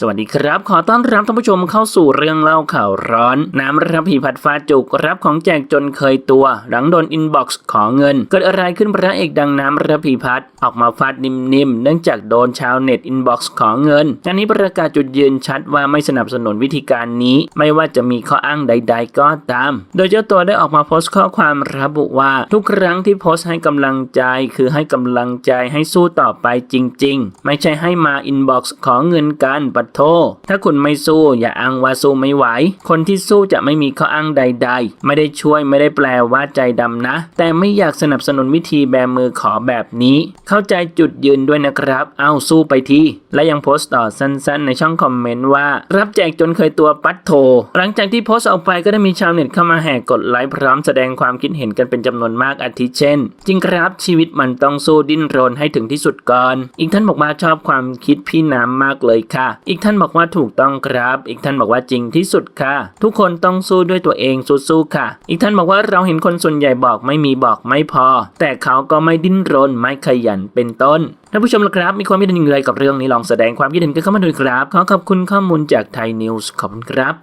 สวัสดีครับ ขอต้อนรับท่านผู้ชมเข้าสู่เรื่องเล่าข่าวร้อน น้ำระพีพัดฟ้าจุกรับของแจกจนเคยตัว หลังโดนอินบ็อกซ์ขอเงิน เกิดอะไรขึ้นพระเอกดังน้ำระพีพัดออกมาฟาดนิ่มๆ เนื่องจากโดนชาวเน็ตอินบ็อกซ์ขอเงินงานนี้ประกาศจุดยืนชัดว่าไม่สนับสนุนวิธีการนี้ ไม่ว่าจะมีข้ออ้างใด ๆ ก็ตาม โดยเจ้าตัวได้ออกมาโพสต์ข้อความระบุว่า ทุกครั้งที่โพสต์ให้กำลังใจ คือให้กำลังใจให้สู้ต่อไปจริง ๆ ไม่ใช่ให้มาอินบ็อกซ์ขอเงินกันปัดโทถ้าคุณไม่สู้อย่าอ้างว่าสู้ไม่ไหว คนที่สู้จะไม่มีข้ออ้างใด ๆ ไม่ได้ช่วยไม่ได้แปลว่าใจดำนะ แต่ไม่อยากสนับสนุนวิธีแบมือขอแบบนี้ เข้าใจจุดยืนด้วยนะครับ เอาสู้ไปทีและยังโพสต์ต่อสั้นๆ ในช่องคอมเมนต์ว่า รับแจกจนเคยตัวปัดโท หลังจากที่โพสต์ออกไปก็ได้มีชาวเน็ตเข้ามาแห่กดไลค์พร้อมแสดงความคิดเห็นกันเป็นจำนวนมากอาทิเช่น จริงครับชีวิตมันต้องสู้ดิ้นรนให้ถึงที่สุดก่อน อีกท่านบอกว่าชอบความคิดพี่น้ำมากเลยค่ะอีีกท่านบอกว่าถูกต้องครับ อีกท่านบอกว่าจริงที่สุดค่ะ ทุกคนต้องสู้ด้วยตัวเองสู้ๆค่ะ อีกท่านบอกว่าเราเห็นคนส่วนใหญ่บอกไม่มีบอกไม่พอ แต่เขาก็ไม่ดิ้นรนไม่ขยันเป็นต้นท่านผู้ชมละครับ มีความคิดเห็นอย่างไรกับเรื่องนี้ลองแสดงความคิดเห็นกันเข้ามาดูครับ ขอขอบคุณข้อมูลจากไทยนิวส์ขอบคุณครับ